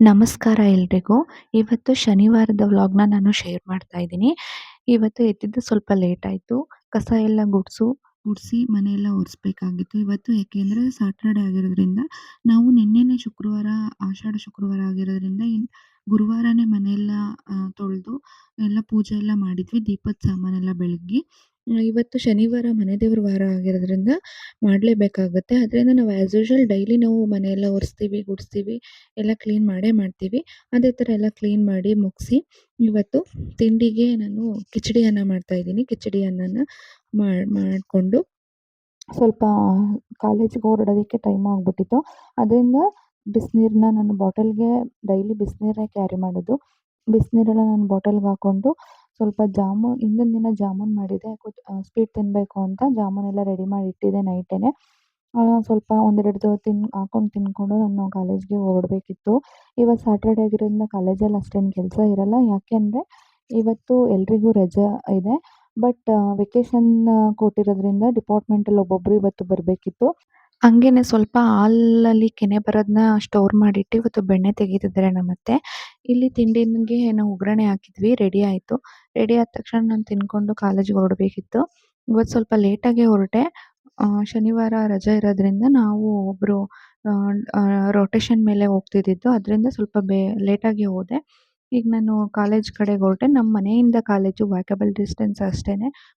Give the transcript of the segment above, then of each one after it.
ನಮಸ್ಕಾರ ಎಲ್ರಿಗೂ. ಇವತ್ತು ಶನಿವಾರದ ವ್ಲಾಗ್‌ನ ನಾನು ಶೇರ್ ಮಾಡ್ತಾ ಇದ್ದೀನಿ. ಇವತ್ತು ಎತ್ತಿದ್ದು ಸ್ವಲ್ಪ ಲೇಟ್ ಆಯಿತು ಕಸ ಎಲ್ಲ ಗುಡಿಸು, ಗುಡಿಸಿ ಮನೆಯೆಲ್ಲ ಒರೆಸ್ಬೇಕಾಗಿತ್ತು ಇವತ್ತು. ಯಾಕೆಂದರೆ ಸ್ಯಾಟರ್‌ಡೇ ಆಗಿರೋದ್ರಿಂದ ನಾವು ನಿನ್ನೆನೇ ಶುಕ್ರವಾರ, ಆಷಾಢ ಶುಕ್ರವಾರ ಆಗಿರೋದ್ರಿಂದ ಗುರುವಾರನೇ ಮನೆಯೆಲ್ಲ ತೊಳೆದು ಎಲ್ಲ ಪೂಜೆ ಎಲ್ಲ ಮಾಡಿದ್ವಿ. ದೀಪದ ಸಾಮಾನೆಲ್ಲ ಬೆಳಗಿ. ಇವತ್ತು ಶನಿವಾರ ಮನೆ ದೇವ್ರ ವಾರ ಆಗಿರೋದ್ರಿಂದ ಮಾಡಲೇಬೇಕಾಗುತ್ತೆ. ಅದರಿಂದ ನಾವು ಆ್ಯಸ್ ಯೂಶ್ವಲ್ ಡೈಲಿ ನಾವು ಮನೆಯೆಲ್ಲ ಒರೆಸ್ತೀವಿ, ಗುಡಿಸ್ತೀವಿ, ಎಲ್ಲ ಕ್ಲೀನ್ ಮಾಡೇ ಮಾಡ್ತೀವಿ. ಅದೇ ಥರ ಎಲ್ಲ ಕ್ಲೀನ್ ಮಾಡಿ ಮುಗಿಸಿ ಇವತ್ತು ತಿಂಡಿಗೆ ನಾನು ಕಿಚಡಿ ಅನ್ನ ಮಾಡ್ತಾ ಇದ್ದೀನಿ. ಕಿಚಡಿ ಅನ್ನನ ಮಾಡ್ ಮಾಡಿಕೊಂಡು ಸ್ವಲ್ಪ ಕಾಲೇಜಿಗೆ ಹೊರಡೋದಕ್ಕೆ ಟೈಮ್ ಆಗಿಬಿಟ್ಟಿತ್ತು. ಅದರಿಂದ ಬಿಸಿನೀರನ್ನ ನಾನು ಬಾಟಲ್‌ಗೆ ಡೈಲಿ ಬಿಸಿನೀರೇ ಕ್ಯಾರಿ ಮಾಡೋದು. ಬಿಸಿನೀರೆಲ್ಲ ನಾನು ಬಾಟಲ್‌ಗೆ ಹಾಕ್ಕೊಂಡು ಸ್ವಲ್ಪ ಜಾಮೂನ್, ಹಿಂದಿನ ದಿನ ಜಾಮೂನ್ ಮಾಡಿದ್ದೆ ಸ್ವೀಟ್ ತಿನ್ನಬೇಕು ಅಂತ ಜಾಮೂನೆಲ್ಲ ರೆಡಿ ಮಾಡಿ ಇಟ್ಟಿದ್ದೆ ನೈಟೇನೆ. ಸ್ವಲ್ಪ ಒಂದೆರಡು ತಿನ್, ಹಾಕೊಂಡು ತಿಂದ್ಕೊಂಡು ನಾನು ಕಾಲೇಜ್‌ಗೆ ಹೊರಡಬೇಕಿತ್ತು. ಇವತ್ತು ಸ್ಯಾಟರ್‌ಡೇ ಆಗಿರೋದ್ರಿಂದ ಕಾಲೇಜಲ್ಲಿ ಅಷ್ಟೇನು ಕೆಲಸ ಇರಲ್ಲ. ಯಾಕೆಂದರೆ ಇವತ್ತು ಎಲ್ರಿಗೂ ರಜೆ ಇದೆ. ಬಟ್ ವೆಕೇಷನ್ ಕೊಟ್ಟಿರೋದ್ರಿಂದ ಡಿಪಾರ್ಟ್ಮೆಂಟಲ್ಲಿ ಒಬ್ಬೊಬ್ಬರು ಇವತ್ತು ಬರಬೇಕಿತ್ತು. ಹಂಗೇನೆ ಸ್ವಲ್ಪ ಹಾಲಲ್ಲಿ ಕೆನೆ ಬರೋದನ್ನ ಸ್ಟೋರ್ ಮಾಡಿಟ್ಟು ಇವತ್ತು ಬೆಣ್ಣೆ ತೆಗೀತಿದ್ದಾರೆ ನಮ್ಮತ್ತೆ. ಇಲ್ಲಿ ತಿಂಡಿಗೆ ನಾವು ಒಗ್ಗರಣೆ ಹಾಕಿದ್ವಿ. ರೆಡಿ ಆಯಿತು. ರೆಡಿ ಆದ ತಕ್ಷಣ ನಾನು ತಿನ್ಕೊಂಡು ಕಾಲೇಜಿಗೆ ಹೊರಡಬೇಕಿತ್ತು. ಇವತ್ತು ಸ್ವಲ್ಪ ಲೇಟಾಗೆ ಹೊರಟೆ. ಶನಿವಾರ ರಜೆ ಇರೋದ್ರಿಂದ ನಾವು ಒಬ್ಬರು ರೊಟೇಷನ್ ಮೇಲೆ ಹೋಗ್ತಿದ್ದಿದ್ದು. ಅದರಿಂದ ಸ್ವಲ್ಪ ಬೇ ಲೇಟಾಗಿ ಹೋದೆ. ಈಗ ನಾನು ಕಾಲೇಜ್ ಕಡೆಗೆ ಹೊರಟೆ. ನಮ್ಮ ಮನೆಯಿಂದ ಕಾಲೇಜು ವಾಕಬಲ್ ಡಿಸ್ಟೆನ್ಸ್ ಅಷ್ಟೇ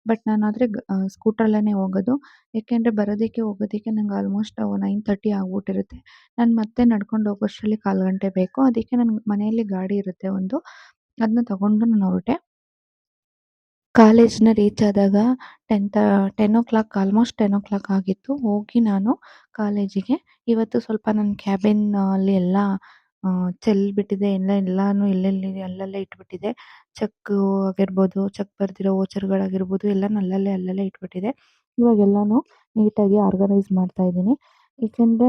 ಬಟ್ ನಾನಾದರೆ ಸ್ಕೂಟರ್ ಸ್ಕೂಟರಲ್ಲೇ ಹೋಗೋದು. ಏಕೆಂದರೆ ಬರೋದಕ್ಕೆ ಹೋಗೋದಕ್ಕೆ ನಂಗೆ ಆಲ್ಮೋಸ್ಟ್ ನೈನ್ ತರ್ಟಿ ಆಗ್ಬಿಟ್ಟಿರುತ್ತೆ. ನಾನು ಮತ್ತೆ ನಡ್ಕೊಂಡು ಹೋಗೋಷ್ಟರಲ್ಲಿ ಕಾಲು ಗಂಟೆ ಬೇಕು. ಅದಕ್ಕೆ ನನ್ನ ಮನೆಯಲ್ಲಿ ಗಾಡಿ ಇರುತ್ತೆ ಒಂದು. ಅದನ್ನ ತಗೊಂಡು ನಾನು ಹೊರಟೆ. ಕಾಲೇಜ್‌ನ ರೀಚ್ ಆದಾಗ ಟೆನ್ ತ ten o'clock almost ten o'clock ಆಗಿತ್ತು. ಹೋಗಿ ನಾನು ಕಾಲೇಜಿಗೆ ಇವತ್ತು ಸ್ವಲ್ಪ ನನ್ನ ಕ್ಯಾಬಿನ್ ಅಲ್ಲಿ ಎಲ್ಲ ಬಿಟ್ಟಿದೆ ಚೆಲ್ಬಿಟ್ಟಿದೆ. ಎಲ್ಲ ಎಲ್ಲಾನು ಎಲ್ಲೆಲ್ಲಿ ಅಲ್ಲಲ್ಲೇ ಇಟ್ಬಿಟ್ಟಿದೆ. ಚೆಕ್ಕು ಆಗಿರ್ಬೋದು, ಚೆಕ್ ಬರ್ದಿರೋ ವೋಚರ್‌ಗಳಾಗಿರ್ಬೋದು ಎಲ್ಲಾನು ಅಲ್ಲಲ್ಲೇ ಅಲ್ಲಲ್ಲೇ ಇಟ್ಬಿಟ್ಟಿದೆ. ಇವಾಗ ಎಲ್ಲಾನು ನೀಟಾಗಿ ಆರ್ಗನೈಸ್ ಮಾಡ್ತಾ ಇದ್ದೀನಿ. ಏಕೆಂದರೆ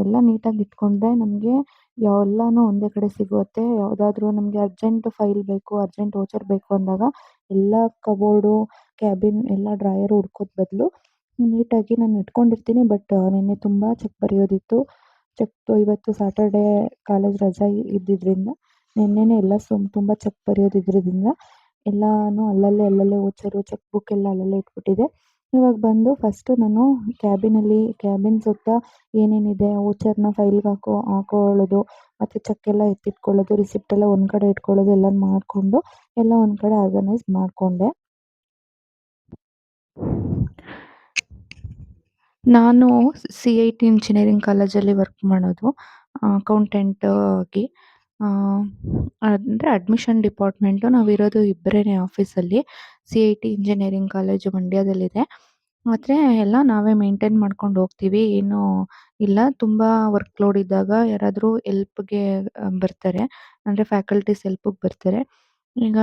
ಎಲ್ಲ ನೀಟಾಗಿ ಇಟ್ಕೊಂಡ್ರೆ ನಮಗೆ ಎಲ್ಲಾನು ಒಂದೇ ಕಡೆ ಸಿಗುತ್ತೆ. ಯಾವುದಾದ್ರೂ ನಮಗೆ ಅರ್ಜೆಂಟ್ ಫೈಲ್ ಬೇಕು, ಅರ್ಜೆಂಟ್ ವೋಚರ್ ಬೇಕು ಅಂದಾಗ ಎಲ್ಲ ಕಬೋರ್ಡು, ಕ್ಯಾಬಿನ್ ಎಲ್ಲ ಡ್ರಾಯರ್ ಹುಡ್ಕೋದ್ ಬದಲು ನೀಟಾಗಿ ನಾನು ಇಟ್ಕೊಂಡಿರ್ತೀನಿ. ಬಟ್ ನಿನ್ನೆ ತುಂಬಾ ಚೆಕ್ ಬರೆಯೋದಿತ್ತು. ಚೆಕ್ ಇವತ್ತು ಸ್ಯಾಟರ್‌ಡೇ ಕಾಲೇಜ್ ರಜೆ ಇದ್ದಿದ್ದರಿಂದ ನಿನ್ನೆನೇ ಎಲ್ಲ ಸುಮ್ ತುಂಬ ಚೆಕ್ ಬರೆಯೋದಿದ್ರಿಂದ ಎಲ್ಲಾನು ಅಲ್ಲಲ್ಲೇ ಅಲ್ಲಲ್ಲೇ ವೋಚರು, ಚೆಕ್ ಬುಕ್ ಎಲ್ಲ ಅಲ್ಲಲ್ಲೇ ಇಟ್ಬಿಟ್ಟಿದ್ದೆ. ಇವಾಗ ಬಂದು ಫಸ್ಟು ನಾನು ಕ್ಯಾಬಿನಲ್ಲಿ ಕ್ಯಾಬಿನ್ ಸುತ್ತ ಏನೇನಿದೆ ಓಚರ್ನ ಫೈಲ್‌ಗೆ ಹಾಕೋ ಹಾಕೊಳ್ಳೋದು ಮತ್ತು ಚೆಕ್ ಎಲ್ಲ ಎತ್ತಿಟ್ಕೊಳ್ಳೋದು, ರಿಸಿಪ್ಟ್ ಎಲ್ಲ ಒಂದು ಕಡೆ ಇಟ್ಕೊಳ್ಳೋದು ಎಲ್ಲ ಮಾಡಿಕೊಂಡು ಎಲ್ಲ ಒಂದು ಕಡೆ ಆರ್ಗನೈಸ್ ಮಾಡಿಕೊಂಡೆ. ನಾನು ಸಿ ಐ ಟಿ ಇಂಜಿನಿಯರಿಂಗ್ ಕಾಲೇಜಲ್ಲಿ ವರ್ಕ್ ಮಾಡೋದು. ಅಕೌಂಟೆಂಟ್ ಆಗಿ. ಅಂದರೆ ಅಡ್ಮಿಷನ್ ಡಿಪಾರ್ಟ್ಮೆಂಟು. ನಾವಿರೋದು ಇಬ್ಬರೇ ಆಫೀಸಲ್ಲಿ. C I T engineering college ಮಂಡ್ಯದಲ್ಲಿದೆ. ಆದರೆ ಎಲ್ಲ ನಾವೇ ಮೇಂಟೈನ್ ಮಾಡ್ಕೊಂಡು ಹೋಗ್ತೀವಿ. ಏನೂ ಇಲ್ಲ. ತುಂಬ ವರ್ಕ್ ಲೋಡ್ ಇದ್ದಾಗ ಯಾರಾದರೂ ಎಲ್ಪ್ಗೆ ಬರ್ತಾರೆ. ಅಂದರೆ ಫ್ಯಾಕಲ್ಟೀಸ್ ಹೆಲ್ಪಿಗೆ ಬರ್ತಾರೆ. ಈಗ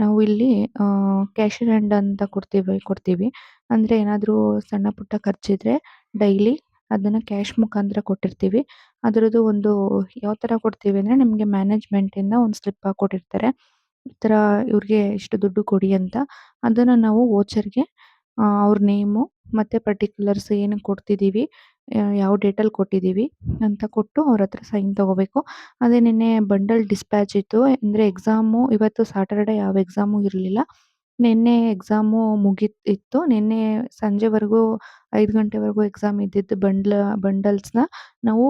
ನಾವು ಇಲ್ಲಿ ಆಹ್ಹ್ ಹ್ಯಾಂಡ್ ಅಂತ ಕೊಡ್ತೀವಿ ಕೊಡ್ತೀವಿ. ಅಂದರೆ ಏನಾದರೂ ಸಣ್ಣ ಪುಟ್ಟ ಖರ್ಚಿದ್ರೆ ಡೈಲಿ ಅದನ್ನು ಕ್ಯಾಶ್ ಮುಖಾಂತರ ಕೊಟ್ಟಿರ್ತೀವಿ. ಅದರದ್ದು ಒಂದು ಯಾವ ಥರ ಕೊಡ್ತೀವಿ ಅಂದರೆ ನಿಮಗೆ ಮ್ಯಾನೇಜ್ಮೆಂಟಿಂದ ಒಂದು ಸ್ಲಿಪ್ ಹಾಕ್ಕೊಟ್ಟಿರ್ತಾರೆ. ಈ ಥರ ಇವ್ರಿಗೆ ಇಷ್ಟು ದುಡ್ಡು ಕೊಡಿ ಅಂತ. ಅದನ್ನು ನಾವು ವೋಚರ್‌ಗೆ ಗೆ ಅವ್ರ ನೇಮು ಮತ್ತು ಪರ್ಟಿಕ್ಯುಲರ್ಸ್ ಏನು ಕೊಡ್ತಿದ್ದೀವಿ, ಯಾವ ಡೇಟಲ್ಲಿ ಕೊಟ್ಟಿದ್ದೀವಿ ಅಂತ ಕೊಟ್ಟು ಅವ್ರ ಹತ್ರ ಸೈನ್ ತಗೋಬೇಕು. ಅದೇ ನಿನ್ನೆ ಬಂಡಲ್ ಡಿಸ್ಪ್ಯಾಚ್ ಇತ್ತು. ಅಂದರೆ ಎಕ್ಸಾಮು ಇವತ್ತು ಸ್ಯಾಟರ್‌ಡೇ ಯಾವ ಎಕ್ಸಾಮು ಇರಲಿಲ್ಲ. ನಿನ್ನೆ ಎಕ್ಸಾಮು ಮುಗಿತ್ ಇತ್ತು. ನಿನ್ನೆ ಸಂಜೆವರೆಗೂ ಐದು ಗಂಟೆವರೆಗೂ ಎಕ್ಸಾಮ್ ಇದ್ದಿದ್ದು ಬಂಡ್ಲ ಬಂಡಲ್ಸ್‌ನ ನಾವು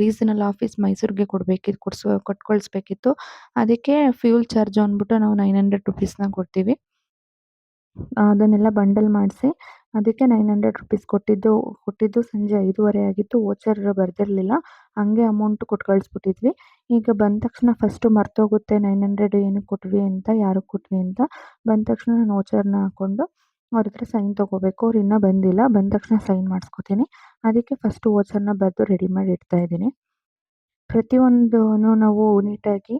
ರೀಸನಲ್ ಆಫೀಸ್ ಮೈಸೂರಿಗೆ ಕೊಡಬೇಕಿತ್ತು ಕೊಡ್ಸೋ ಕೊಟ್ಕೊಳ್ಸ್ಬೇಕಿತ್ತು ಕಳಿಸ್ಬೇಕಿತ್ತು. ಅದಕ್ಕೆ ಫ್ಯೂಲ್ ಚಾರ್ಜ್ ಅಂದ್ಬಿಟ್ಟು ನಾವು ನೈನ್ ಹಂಡ್ರೆಡ್ ರುಪೀಸ್‌ನ ಕೊಡ್ತೀವಿ. ಅದನ್ನೆಲ್ಲ ಬಂಡಲ್ ಮಾಡಿಸಿ ಅದಕ್ಕೆ ನೈನ್ ಹಂಡ್ರೆಡ್ ರುಪೀಸ್ ಕೊಟ್ಟಿದ್ದು ಕೊಟ್ಟಿದ್ದು ಸಂಜೆ ಐದೂವರೆ ಆಗಿತ್ತು. ವೋಚರ್ ಬರ್ದಿರಲಿಲ್ಲ. ಹಂಗೆ ಅಮೌಂಟ್ ಕೊಟ್ಟು ಕಳಿಸ್ಬಿಟ್ಟಿದ್ವಿ. ಈಗ ಬಂದ ತಕ್ಷಣ ಫಸ್ಟು ಮರ್ತೋಗುತ್ತೆ ನೈನ್ ಹಂಡ್ರೆಡ್ ಏನಕ್ಕೆ ಕೊಟ್ವಿ ಅಂತ, ಯಾರಿಗೆ ಕೊಟ್ವಿ ಅಂತ. ಬಂದ ತಕ್ಷಣ ನಾನು ವೋಚರ್‌ನ ಹಾಕ್ಕೊಂಡು ಅವ್ರ ಹತ್ರ ಸೈನ್ ತಗೋಬೇಕು. ಅವ್ರು ಇನ್ನೂ ಬಂದಿಲ್ಲ. ಬಂದ ತಕ್ಷಣ ಸೈನ್ ಮಾಡಿಸ್ಕೋತೀನಿ. ಅದಕ್ಕೆ ಫಸ್ಟು ವೋಚರ್‌ನ ಬರೆದು ರೆಡಿ ಮಾಡಿ ಇಡ್ತಾ ಇದ್ದೀನಿ. ಪ್ರತಿಯೊಂದೂ ನಾವು ನೀಟಾಗಿ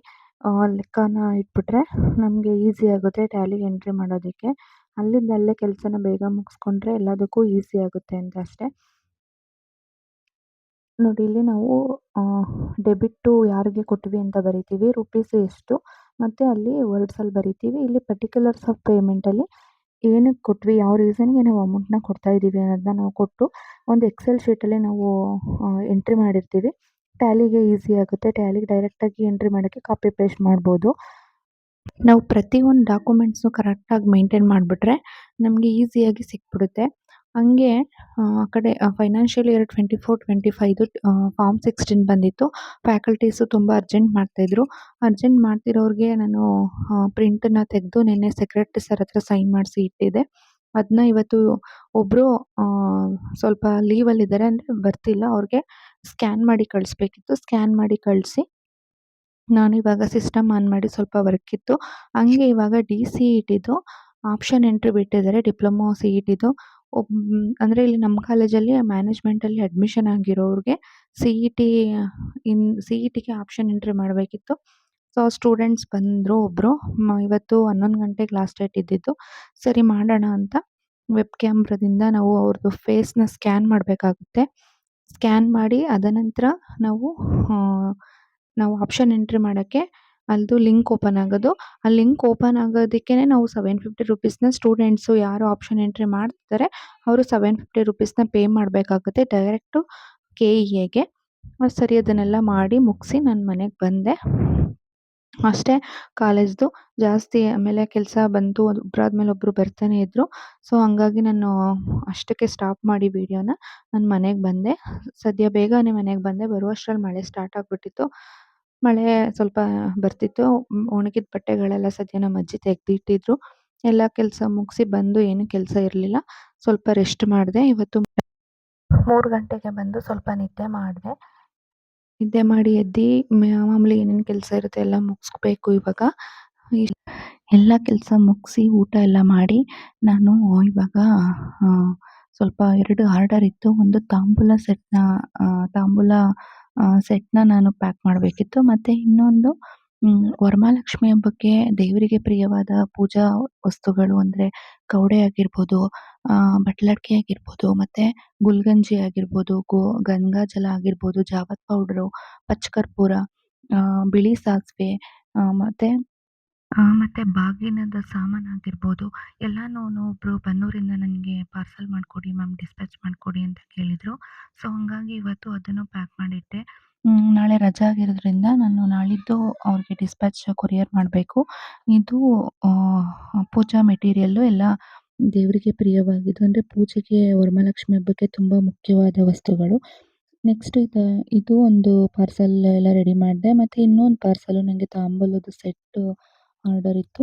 ಲೆಕ್ಕನ ಇಟ್ಬಿಟ್ರೆ ನಮಗೆ ಈಸಿ ಆಗುತ್ತೆ ಟ್ಯಾಲಿಗೆ ಎಂಟ್ರಿ ಮಾಡೋದಕ್ಕೆ. ಅಲ್ಲಿಂದ ಅಲ್ಲೇ ಕೆಲಸನ ಬೇಗ ಮುಗಿಸ್ಕೊಂಡ್ರೆ ಎಲ್ಲದಕ್ಕೂ ಈಸಿ ಆಗುತ್ತೆ ಅಂತ ಅಷ್ಟೇ. ನೋಡಿ ಇಲ್ಲಿ ನಾವು ಡೆಬಿಟ್ಟು ಯಾರಿಗೆ ಕೊಟ್ವಿ ಅಂತ ಬರಿತೀವಿ. ರುಪೀಸ್ ಎಷ್ಟು ಮತ್ತು ಅಲ್ಲಿ ವರ್ಡ್ಸಲ್ಲಿ ಬರಿತೀವಿ. ಇಲ್ಲಿ ಪರ್ಟಿಕ್ಯುಲರ್ಸ್ ಆಫ್ ಪೇಮೆಂಟಲ್ಲಿ ಏನಕ್ಕೆ ಕೊಟ್ವಿ, ಯಾವ ರೀಸನ್‌ಗೆ ನಾವು ಅಮೌಂಟ್‌ನ ಕೊಡ್ತಾ ಇದ್ದೀವಿ ಅನ್ನೋದನ್ನ ನಾವು ಕೊಟ್ಟು ಒಂದು ಎಕ್ಸೆಲ್ ಶೀಟಲ್ಲಿ ನಾವು ಎಂಟ್ರಿ ಮಾಡಿರ್ತೀವಿ. ಟ್ಯಾಲಿಗೆ ಈಸಿ ಆಗುತ್ತೆ ಟ್ಯಾಲಿಗೆ ಡೈರೆಕ್ಟಾಗಿ ಎಂಟ್ರಿ ಮಾಡೋಕ್ಕೆ ಕಾಪಿ ಪೇಸ್ಟ್ ಮಾಡ್ಬೋದು ನಾವು ಪ್ರತಿಯೊಂದು ಡಾಕ್ಯುಮೆಂಟ್ಸ್ನು ಕರೆಕ್ಟಾಗಿ ಮೇಂಟೈನ್ ಮಾಡಿಬಿಟ್ರೆ ನಮಗೆ ಈಸಿಯಾಗಿ ಸಿಕ್ಬಿಡುತ್ತೆ. ಹಂಗೆ, ಆ ಕಡೆ financial year twenty four twenty ಫೈವ್ದು form sixteen ಬಂದಿತ್ತು. ಫ್ಯಾಕಲ್ಟೀಸು ತುಂಬ ಅರ್ಜೆಂಟ್ ಮಾಡ್ತಾಯಿದ್ರು ಅರ್ಜೆಂಟ್ ಮಾಡ್ತಿರೋರಿಗೆ ನಾನು ಪ್ರಿಂಟನ್ನು ತೆಗೆದು ನಿನ್ನೆ ಸೆಕ್ರೆಟ್ರಿ ಸರ್ ಹತ್ರ ಸೈನ್ ಮಾಡಿಸಿ ಇಟ್ಟಿದ್ದೆ. ಅದನ್ನ ಇವತ್ತು ಒಬ್ಬರು ಸ್ವಲ್ಪ ಲೀವಲ್ಲಿದ್ದಾರೆ ಅಂದರೆ ಬರ್ತಿಲ್ಲ. ಅವ್ರಿಗೆ ಸ್ಕ್ಯಾನ್ ಮಾಡಿ ಕಳಿಸ್ಬೇಕಿತ್ತು. ಸ್ಕ್ಯಾನ್ ಮಾಡಿ ಕಳಿಸಿ ನಾನು ಇವಾಗ ಸಿಸ್ಟಮ್ ಆನ್ ಮಾಡಿ ಸ್ವಲ್ಪ ವರ್ಕ್ ಇತ್ತು. ಹಂಗೆ ಇವಾಗ D C E option entry ಬಿಟ್ಟಿದ್ದಾರೆ ಡಿಪ್ಲೊಮೊ ಸಿ ಇ ಟಿದು ಅಂದರೆ ಇಲ್ಲಿ ನಮ್ಮ ಕಾಲೇಜಲ್ಲಿ ಮ್ಯಾನೇಜ್ಮೆಂಟಲ್ಲಿ admission ಆಗಿರೋರಿಗೆ C E T in C E ಟಿಗೆ ಆಪ್ಷನ್ ಎಂಟ್ರಿ ಮಾಡಬೇಕಿತ್ತು. ಸೊ ಸ್ಟೂಡೆಂಟ್ಸ್ ಬಂದರು ಒಬ್ಬರು ಇವತ್ತು ಹನ್ನೊಂದು ಗಂಟೆಗೆ ಲಾಸ್ಟ್ ಡೇಟ್ ಇದ್ದಿದ್ದು. ಸರಿ, ಮಾಡೋಣ ಅಂತ ವೆಬ್ ಕ್ಯಾಮ್ರದಿಂದ ನಾವು ಅವ್ರದ್ದು ಫೇಸ್ನ ಸ್ಕ್ಯಾನ್ ಮಾಡಬೇಕಾಗುತ್ತೆ. ಸ್ಕ್ಯಾನ್ ಮಾಡಿ ಅದನಂತರ ನಾವು ನಾವು ಆಪ್ಷನ್ ಎಂಟ್ರಿ ಮಾಡೋಕ್ಕೆ ಅಲ್ಲದು ಲಿಂಕ್ ಓಪನ್ ಆಗೋದು. ಆ ಲಿಂಕ್ ಓಪನ್ ಆಗೋದಕ್ಕೆ ನಾವು ಸೆವೆನ್ ಫಿಫ್ಟಿ ರುಪೀಸ್ನ ಸ್ಟೂಡೆಂಟ್ಸು ಯಾರು ಆಪ್ಷನ್ ಎಂಟ್ರಿ ಮಾಡ್ತಾರೆ ಅವರು ಸೆವೆನ್ ಫಿಫ್ಟಿ ರುಪೀಸ್ನ ಪೇ ಮಾಡಬೇಕಾಗುತ್ತೆ ಡೈರೆಕ್ಟು ಕೆ ಇ ಎಗೆ ಸರಿ, ಅದನ್ನೆಲ್ಲ ಮಾಡಿ ಮುಗಿಸಿ ನಾನು ಮನೆಗೆ ಬಂದೆ. ಅಷ್ಟೇ, ಕಾಲೇಜ್ದು ಜಾಸ್ತಿ ಆಮೇಲೆ ಕೆಲಸ ಬಂತು ಒಬ್ಬರಾದ ಒಬ್ಬರಾದ್ಮೇಲೆ ಒಬ್ಬರು ಬರ್ತಾನೆ ಇದ್ದರು ಸೊ ಹಂಗಾಗಿ ನಾನು ಅಷ್ಟಕ್ಕೆ ಸ್ಟಾಪ್ ಮಾಡಿ ವೀಡಿಯೋನ ನಾನು ಮನೆಗೆ ಬಂದೆ. ಸದ್ಯ ಬೇಗನೆ ಮನೆಗೆ ಬಂದೆ, ಬರುವಷ್ಟರಲ್ಲಿ ಮಳೆ ಸ್ಟಾರ್ಟ್ ಆಗಿಬಿಟ್ಟಿತ್ತು. ಮಳೆ ಸ್ವಲ್ಪ ಬರ್ತಿತ್ತು. ಒಣಗಿದ ಬಟ್ಟೆಗಳೆಲ್ಲ ಸದ್ಯ ನಮ್ಮ ಅಜ್ಜಿ ತೆಗೆದಿಟ್ಟಿದ್ರು. ಎಲ್ಲ ಕೆಲಸ ಮುಗಿಸಿ ಬಂದು ಏನು ಕೆಲಸ ಇರಲಿಲ್ಲ. ಸ್ವಲ್ಪ ರೆಸ್ಟ್ ಮಾಡಿದೆ. ಇವತ್ತು ಮೂರು ಗಂಟೆಗೆ ಬಂದು ಸ್ವಲ್ಪ ನಿದ್ದೆ ಮಾಡಿದೆ. ನಿದ್ದೆ ಮಾಡಿ ಎದ್ದು ಮಾಮೂಲಿ ಏನೇನು ಕೆಲಸ ಇರುತ್ತೆ ಎಲ್ಲ ಮುಗಿಸ್ಬೇಕು ಇವಾಗ. ಎಲ್ಲ ಕೆಲಸ ಮುಗಿಸಿ ಊಟ ಎಲ್ಲ ಮಾಡಿ ನಾನು ಇವಾಗ ಸ್ವಲ್ಪ ಎರಡು ಆರ್ಡರ್ ಇತ್ತು. ಒಂದು ತಾಂಬೂಲ ಸೆಟ್ನ ತಾಂಬೂಲ ಸೆಟ್ನ ನಾನು ಪ್ಯಾಕ್ ಮಾಡಬೇಕಿತ್ತು. ಮತ್ತು ಇನ್ನೊಂದು ವರಮಹಾಲಕ್ಷ್ಮಿ ಹಬ್ಬಕ್ಕೆ ದೇವರಿಗೆ ಪ್ರಿಯವಾದ ಪೂಜಾ ವಸ್ತುಗಳು ಅಂದರೆ ಕೌಡೆ ಆಗಿರ್ಬೋದು ಬಟ್ಲಡ್ಕೆ ಆಗಿರ್ಬೋದು, ಮತ್ತು ಗುಲ್ಗಂಜಿ ಆಗಿರ್ಬೋದು, ಗೋ ಗಂಗಾಜಲ ಆಗಿರ್ಬೋದು, ಜಾವತ್ ಪೌಡ್ರು ಪಚ್ಚ ಕರ್ಪೂರ ಬಿಳಿ ಸಾಸಿವೆ ಮತ್ತು ಮತ್ತು ಬಾಗಿನದ ಸಾಮಾನು ಆಗಿರ್ಬೋದು, ಎಲ್ಲನೂ ಒಬ್ಬರು ಬನ್ನೂರಿಂದ ನನಗೆ ಪಾರ್ಸಲ್ ಮಾಡಿಕೊಡಿ, ಮ್ಯಾಮ್ ಡಿಸ್ಪ್ಯಾಚ್ ಮಾಡಿಕೊಡಿ ಅಂತ ಕೇಳಿದರು. ಸೊ, ಹಾಗಾಗಿ ಇವತ್ತು ಅದನ್ನು ಪ್ಯಾಕ್ ಮಾಡಿಟ್ಟೆ. ನಾಳೆ ರಜಾ ಆಗಿರೋದ್ರಿಂದ ನಾನು ನಾಳಿದ್ದು ಅವ್ರಿಗೆ ಡಿಸ್ಪ್ಯಾಚ್ ಕೊರಿಯರ್ ಮಾಡಬೇಕು. ಇದು ಪೂಜಾ ಮೆಟೀರಿಯಲ್ಲು ಎಲ್ಲ ದೇವರಿಗೆ ಪ್ರಿಯವಾಗಿದ್ದು, ಅಂದರೆ ಪೂಜೆಗೆ ವರಮಹಾಲಕ್ಷ್ಮಿ ಹಬ್ಬಕ್ಕೆ ತುಂಬ ಮುಖ್ಯವಾದ ವಸ್ತುಗಳು. ನೆಕ್ಸ್ಟ್ ಇದು ಇದು ಒಂದು ಪಾರ್ಸಲ್ ಎಲ್ಲ ರೆಡಿ ಮಾಡಿದೆ. ಮತ್ತು ಇನ್ನೊಂದು ಪಾರ್ಸಲು ನನಗೆ ತಾಂಬೂಲದ ಸೆಟ್ಟು ಆರ್ಡರ್ ಇತ್ತು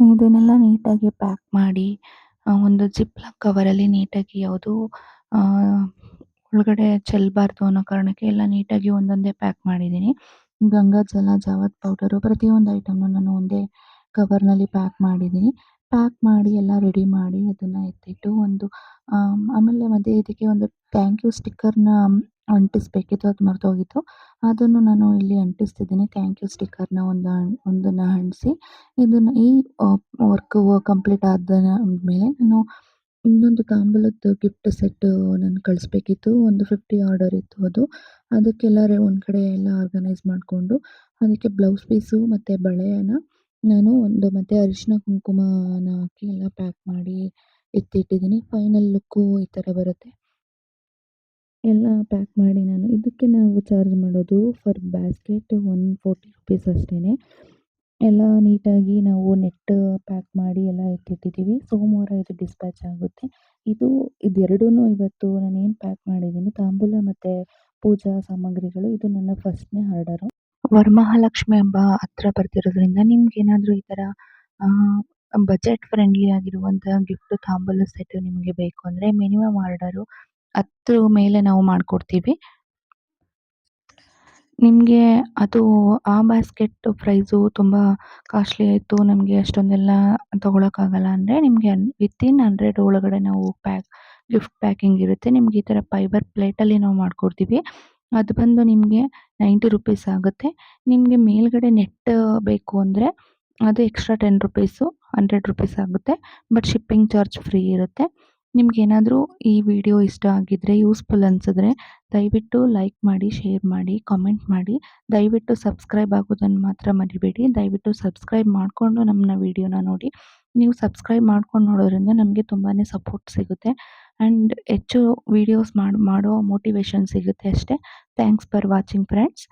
ಇದನ್ನೆಲ್ಲ ನೀಟಾಗಿ ಪ್ಯಾಕ್ ಮಾಡಿ ಒಂದು ಜಿಪ್ಲಾಕ್ ಕವರಲ್ಲಿ ನೀಟಾಗಿ ಯಾವುದು ಒಳಗಡೆ ಚೆಲ್ಲಬಾರ್ದು ಅನ್ನೋ ಕಾರಣಕ್ಕೆ ಎಲ್ಲ ನೀಟಾಗಿ ಒಂದೊಂದೇ ಪ್ಯಾಕ್ ಮಾಡಿದ್ದೀನಿ. ಗಂಗಾಜಲ ಜಾವತ್ ಪೌಡರು ಪ್ರತಿಯೊಂದು ಐಟಮ್ನು ನಾನು ಒಂದೇ ಕವರ್ನಲ್ಲಿ ಪ್ಯಾಕ್ ಮಾಡಿದ್ದೀನಿ. ಪ್ಯಾಕ್ ಮಾಡಿ ಎಲ್ಲ ರೆಡಿ ಮಾಡಿ ಅದನ್ನು ಎತ್ತಿಟ್ಟು ಒಂದು ಆಮೇಲೆ ಮಧ್ಯೆ ಇದಕ್ಕೆ ಒಂದು ಥ್ಯಾಂಕ್ ಯು ಸ್ಟಿಕ್ಕರ್ನ ಅಂಟಿಸ್ಬೇಕಿತ್ತು, ಅದು ಮರೆತೋಗಿತ್ತು. ಅದನ್ನು ನಾನು ಇಲ್ಲಿ ಅಂಟಿಸ್ತಿದ್ದೀನಿ. ಥ್ಯಾಂಕ್ ಯು ಸ್ಟಿಕ್ಕರ್ನ ಒಂದು ಒಂದನ್ನು ಅಂಟಿಸಿ ಇದನ್ನು ಈ ವರ್ಕ್ ಕಂಪ್ಲೀಟ್ ಆದ ಮೇಲೆ ನಾನು ಇನ್ನೊಂದು ತಾಂಬೂಲದ ಗಿಫ್ಟ್ ಸೆಟ್ಟು ನಾನು ಕಳಿಸ್ಬೇಕಿತ್ತು. ಒಂದು ಫಿಫ್ಟಿ ಆರ್ಡರ್ ಇತ್ತು ಅದು. ಅದಕ್ಕೆಲ್ಲ ಒಂದು ಕಡೆ ಎಲ್ಲ ಆರ್ಗನೈಸ್ ಮಾಡಿಕೊಂಡು ಅದಕ್ಕೆ ಬ್ಲೌಸ್ ಪೀಸು ಮತ್ತು ಬಳೆಯನ್ನ ನಾನು ಒಂದು ಮತ್ತು ಅರಿಶಿನ ಕುಂಕುಮನ ಹಾಕಿ ಎಲ್ಲ ಪ್ಯಾಕ್ ಮಾಡಿ ಎತ್ತಿಟ್ಟಿದ್ದೀನಿ. ಫೈನಲ್ ಲುಕ್ಕು ಈ ಥರ ಬರುತ್ತೆ. ಎಲ್ಲ ಪ್ಯಾಕ್ ಮಾಡಿ ನಾನು. ಇದಕ್ಕೆ ನಾವು ಚಾರ್ಜ್ ಮಾಡೋದು per basket one forty rupees ಅಷ್ಟೇ ಎಲ್ಲ ನೀಟಾಗಿ ನಾವು ನೆಟ್ ಪ್ಯಾಕ್ ಮಾಡಿ ಎಲ್ಲ ಎತ್ತಿಟ್ಟಿದ್ದೀವಿ ಸೋಮವಾರ ಇದು ಡಿಸ್ಪ್ಯಾಚ್ ಆಗುತ್ತೆ. ಇದು ಇದೆರಡೂ ಇವತ್ತು ನಾನು ಏನು ಪ್ಯಾಕ್ ಮಾಡಿದ್ದೀನಿ? ತಾಂಬೂಲ ಮತ್ತು ಪೂಜಾ ಸಾಮಗ್ರಿಗಳು. ಇದು ನನ್ನ ಫಸ್ಟ್ನೇ ಆರ್ಡರು ವರಮಹಾಲಕ್ಷ್ಮಿ ಹಬ್ಬ ಹತ್ರ ಬರ್ತಿರೋದ್ರಿಂದ ನಿಮ್ಗೇನಾದರೂ ಈ ಥರ ಬಜೆಟ್ ಫ್ರೆಂಡ್ಲಿ ಆಗಿರುವಂತಹ ಗಿಫ್ಟ್ ತಾಂಬೂಲ ಸೆಟ್ ನಿಮಗೆ ಬೇಕು ಅಂದರೆ ಮಿನಿಮಮ್ ಆರ್ಡರು ಹತ್ತು ಮೇಲೆ ನಾವು ಮಾಡಿಕೊಡ್ತೀವಿ. ನಿಮಗೆ ಅದು ಆ ಬ್ಯಾಸ್ಕೆಟ್ ಪ್ರೈಸು ತುಂಬ ಕಾಸ್ಟ್ಲಿ ಆಯಿತು, ನಮಗೆ ಅಷ್ಟೊಂದೆಲ್ಲ ತೊಗೊಳಕ್ಕಾಗಲ್ಲ ಅಂದರೆ ನಿಮಗೆ ವಿತಿನ್ ಹಂಡ್ರೆಡ್ ಒಳಗಡೆ ನಾವು ಪ್ಯಾಕ್ ಗಿಫ್ಟ್ ಪ್ಯಾಕಿಂಗ್ ಇರುತ್ತೆ. ನಿಮ್ಗೆ ಈ ಥರ ಫೈಬರ್ ಪ್ಲೇಟಲ್ಲಿ ನಾವು ಮಾಡಿಕೊಡ್ತೀವಿ. ಅದು ಬಂದು ನಿಮಗೆ ನೈಂಟಿ ರುಪೀಸ್ ಆಗುತ್ತೆ. ನಿಮಗೆ ಮೇಲ್ಗಡೆ ನೆಟ್ ಬೇಕು ಅಂದರೆ ಅದು extra ten rupees hundred rupees ಆಗುತ್ತೆ. ಬಟ್ ಶಿಪ್ಪಿಂಗ್ ಚಾರ್ಜ್ ಫ್ರೀ ಇರುತ್ತೆ. ನಿಮ್ಗೇನಾದರೂ ಈ ವಿಡಿಯೋ ಇಷ್ಟ ಆಗಿದ್ದರೆ ಯೂಸ್ಫುಲ್ ಅನಿಸಿದ್ರೆ ದಯವಿಟ್ಟು ಲೈಕ್ ಮಾಡಿ, ಶೇರ್ ಮಾಡಿ, ಕಾಮೆಂಟ್ ಮಾಡಿ. ದಯವಿಟ್ಟು ಸಬ್ಸ್ಕ್ರೈಬ್ ಆಗೋದನ್ನು ಮಾತ್ರ ಮರಿಬೇಡಿ. ದಯವಿಟ್ಟು ಸಬ್ಸ್ಕ್ರೈಬ್ ಮಾಡಿಕೊಂಡು ನಮ್ಮನ್ನ ವಿಡಿಯೋನ ನೋಡಿ. ನೀವು ಸಬ್ಸ್ಕ್ರೈಬ್ ಮಾಡ್ಕೊಂಡು ನೋಡೋದ್ರಿಂದ ನಮಗೆ ತುಂಬಾ ಸಪೋರ್ಟ್ ಸಿಗುತ್ತೆ. ಆ್ಯಂಡ್ ಹೆಚ್ಚು ವೀಡಿಯೋಸ್ ಮಾಡಿ, ಮಾಡೋ ಮೋಟಿವೇಶನ್ ಸಿಗುತ್ತೆ ಅಷ್ಟೇ. Thanks for watching friends.